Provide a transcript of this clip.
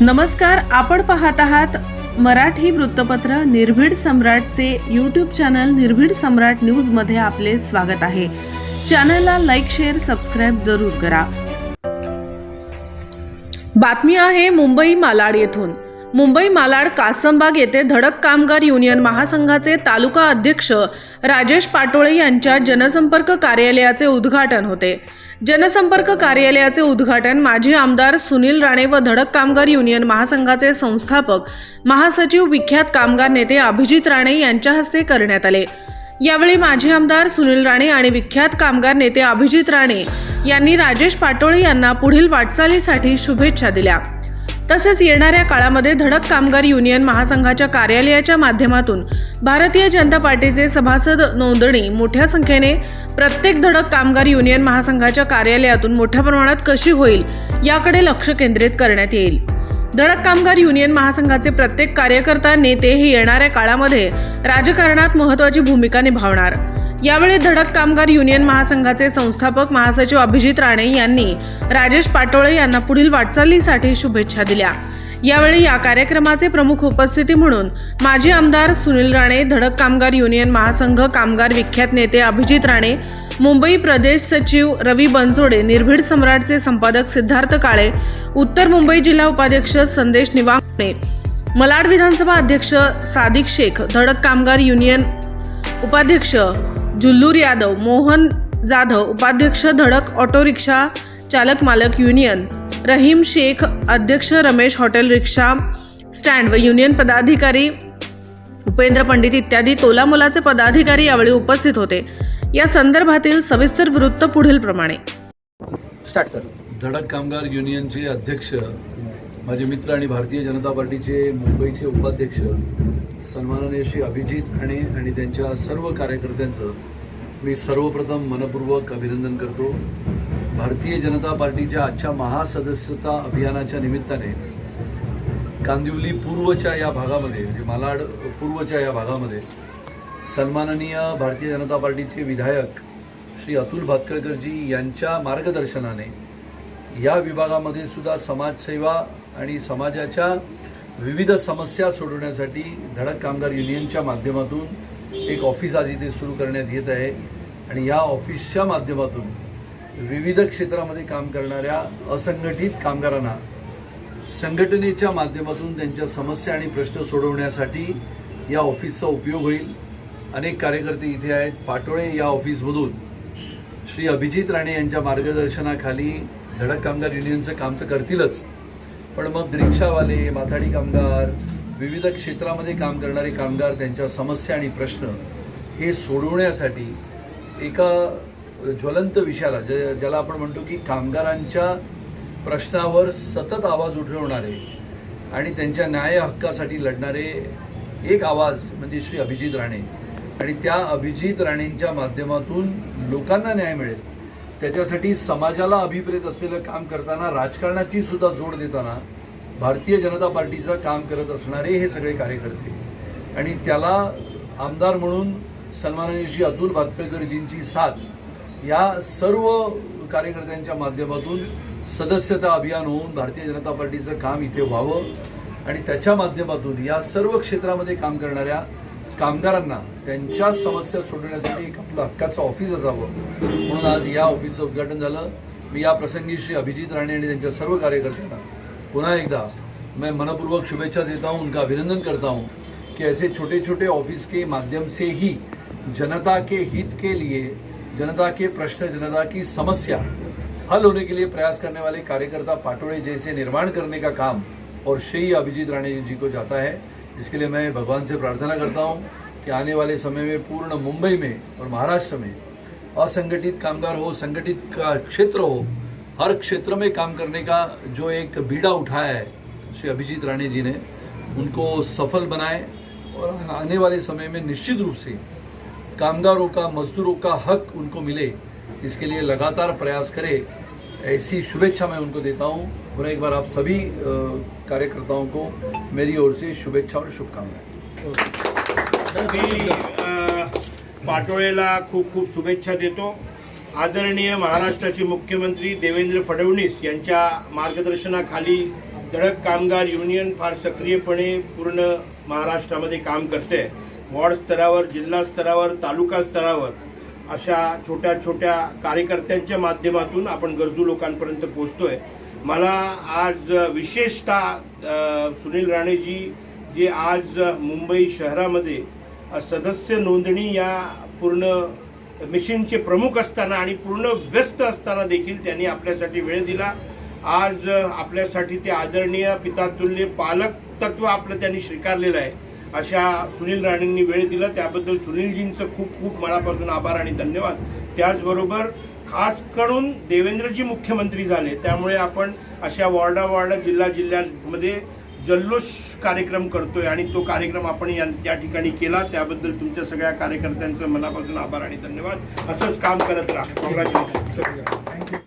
नमस्कार आपण पाहत आहात मराठी वृत्तपत्र निर्भीड सम्राटचे यूट्यूब चॅनल निर्भीड सम्राट न्यूजमध्ये आपले स्वागत आहे. चॅनलला लाईक शेअर सबस्क्राईब जरूर करा. बातमी आहे मुंबई मालाड येथून. मुंबई मालाड कासमबाग येथे धडक कामगार युनियन महासंघाचे तालुका अध्यक्ष राजेश पाटोळे यांच्या जनसंपर्क कार्यालयाचे उद्घाटन होते. जनसंपर्क कार्यालयाचे उद्घाटन माजी आमदार सुनील राणे व धडक कामगार युनियन महासंघाचे संस्थापक महासचिव विख्यात कामगार नेते अभिजित राणे यांच्या हस्ते करण्यात आले. यावेळी माजी आमदार सुनील राणे आणि विख्यात कामगार नेते अभिजित राणे यांनी राजेश पाटोळे यांना पुढील वाटचालीसाठी शुभेच्छा दिल्या. तसेच येणाऱ्या काळामध्ये धडक कामगार युनियन महासंघाच्या कार्यालयाच्या माध्यमातून भारतीय जनता पार्टीचे सभासद नोंदणी मोठ्या संख्येने प्रत्येक धडक कामगार युनियन महासंघाच्या कार्यालयातून मोठ्या प्रमाणात कशी होईल याकडे लक्ष केंद्रित करण्यात येईल. धडक कामगार युनियन महासंघाचे प्रत्येक कार्यकर्ता नेते हे येणाऱ्या काळामध्ये राजकारणात महत्त्वाची भूमिका निभावणार. यावेळी धडक कामगार युनियन महासंघाचे संस्थापक महासचिव अभिजित राणे यांनी राजेश पाटोळे यांना पुढील वाटचालीसाठी शुभेच्छा दिल्या. यावेळी या कार्यक्रमाचे प्रमुख उपस्थिती म्हणून माजी आमदार सुनील राणे धडक कामगार युनियन महासंघ कामगार विख्यात नेते अभिजित राणे मुंबई प्रदेश सचिव रवी बनसोडे निर्भीड सम्राटचे संपादक सिद्धार्थ काळे उत्तर मुंबई जिल्हा उपाध्यक्ष संदेश निवांगणे मलाड विधानसभा अध्यक्ष सादिक शेख धडक कामगार युनियन उपाध्यक्ष जुल्लूर यादव मोहन जाधव उपाध्यक्ष धडक ऑटो रिक्षा चालक मालक युनियन रहीम शेख अध्यक्ष रमेश हॉटेल रिक्षा स्टँड व युनियन पदाधिकारी उपेंद्र पंडित इत्यादी तोलामोलाचे पदाधिकारी यावेळी उपस्थित होते. या संदर्भातील सविस्तर वृत्त पुढील प्रमाणे. Start sir. धडक कामगार युनियनचे अध्यक्ष माझे मित्र आणि भारतीय जनता पार्टीचे मुंबईचे उपाध्यक्ष सन्माननीय श्री अभिजित खाणे आणि त्यांच्या सर्व कार्यकर्त्यांचं मी सर्वप्रथम मनपूर्वक अभिनंदन करतो. भारतीय जनता पार्टीच्या आजच्या महासदस्यता अभियानाच्या निमित्ताने कांदिवली पूर्वच्या या भागामध्ये म्हणजे मालाड पूर्वच्या या भागामध्ये सन्माननीय भारतीय जनता पार्टीचे विधायक श्री अतुल भातकळकरजी यांच्या मार्गदर्शनाने या विभागामध्ये सुद्धा समाजसेवा आणि समाजाच्या विविध समस्या सोडवण्यासाठी धडक कामगार युनियनच्या माध्यमातून एक ऑफिस आज इथे सुरू करण्यात येत आहे. आणि या ऑफिसच्या माध्यमातून विविध क्षेत्रामध्ये काम करणाऱ्या असंघटित कामगारांना संघटनेच्या माध्यमातून त्यांच्या समस्या आणि प्रश्न सोडवण्यासाठी या ऑफिसचा उपयोग होईल. अनेक कार्यकर्ते इथे आहेत. पाटोळे या ऑफिसमधून श्री अभिजित राणे यांच्या मार्गदर्शनाखाली धडक कामगार युनियनचं काम तर करतीलच. पण मग रिक्षावाले माथाडी कामगार विविध क्षेत्रामध्ये काम करणारे कामगार त्यांच्या समस्या आणि प्रश्न हे सोडवण्यासाठी एका ज्वलंत विषयाला ज ज्याला आपण म्हणतो की कामगारांच्या प्रश्नावर सतत आवाज उठवणारे आणि त्यांच्या न्याय हक्कासाठी लढणारे एक आवाज म्हणजे श्री अभिजित राणे. आणि त्या अभिजित राणेंच्या माध्यमातून लोकांना न्याय मिळेल. त्याच्यासाठी समाजाला अभिप्रेत असलेलं काम करताना राजकारणाची सुद्धा जोड देताना भारतीय जनता पार्टीचं काम करत असणारे हे सगळे कार्यकर्ते. आणि त्याला आमदार म्हणून सन्माननीय श्री अतुल भातखळकरजींची साथ या सर्व कार्यकर्त्यांच्या माध्यमातून सदस्यता अभियान होऊन भारतीय जनता पार्टीचं काम इथे व्हावं आणि त्याच्या माध्यमातून या सर्व क्षेत्रामध्ये काम करणाऱ्या कामगारांना त्यांच्या समस्या सोडवण्यासाठी एक आपलं हक्काचं ऑफिस असावं. म्हणून आज या ऑफिसचं उद्घाटन झालं. मी या प्रसंगी श्री अभिजित राणे आणि त्यांच्या सर्व कार्यकर्त्यांना पुन्हा एकदा मैं मनपूर्वक शुभेच्छा देता हूँ उनका अभिनंदन करता हूँ कि ऐसे छोटे छोटे ऑफिस के माध्यम से ही जनता के हित के लिए जनता के प्रश्न जनता की समस्या हल होने के लिए प्रयास करने वाले कार्यकर्ता पाटोड़े जैसे निर्माण करने का काम और श्री अभिजीत राणे जी को जाता है। इसके लिए मैं भगवान से प्रार्थना करता हूँ कि आने वाले समय में पूर्ण मुंबई में और महाराष्ट्र में असंगठित कामगार हो, संगठित का क्षेत्र हो, हर क्षेत्र में काम करने का जो एक बीड़ा उठाया है, श्री अभिजीत राणे जी ने, उनको सफल बनाए और आने वाले समय में निश्चित रूप से कामगारों का, मजदूरों का हक उनको मिले। इसके लिए लगातार प्रयास करे ऐसी शुभेच्छा मैं उनको देता हूँ। और एक बार आप सभी कार्यकर्ताओं को मेरी ओर से शुभेच्छा और शुभकामनाएं। मी पाटोळेला खूप खूप शुभेच्छा देतो. आदरणीय महाराष्ट्राचे मुख्यमंत्री देवेंद्र फडणवीस यांच्या मार्गदर्शनाखाली धडक कामगार युनियन फार सक्रियपणे पूर्ण महाराष्ट्रामध्ये काम करते वॉर्ड स्तरावर जिल्हा स्तरावर तालुका स्तरावर. अशा छोट्या छोट्या कार्यकर्त्यांच्या माध्यमातून आपण गरजू लोकांपर्यंत पोचतोय मला आज विशेषतः सुनील राणेजी जे आज मुंबई शहरामध्ये सदस्य नोंदणी या पूर्ण मिशनचे प्रमुख असताना आणि पूर्ण व्यस्त असताना देखील त्यांनी आपल्यासाठी वेळ दिला. आज आपल्यासाठी ते आदरणीय पितातुल्य पालक तत्व आपलं त्यांनी स्वीकारलेलं आहे. अशा सुनील राणेंनी वेळ दिला. त्याबद्दल सुनीलजींचं खूप खूप मनापासून आभार आणि धन्यवाद. त्याचबरोबर खास करून देवेंद्रजी मुख्यमंत्री झाले. त्यामुळे आपण अशा वॉर्डा वॉर्डा जिल्हा जिल्ह्यांमध्ये जल्लोष कार्यक्रम करतोय आणि तो कार्यक्रम आपण या या ठिकाणी केला. त्याबद्दल तुमच्या सगळ्या कार्यकर्त्यांचं मनापासून आभार आणि धन्यवाद. असंच काम करत राहा. कॉंग्रॅच्युलेशन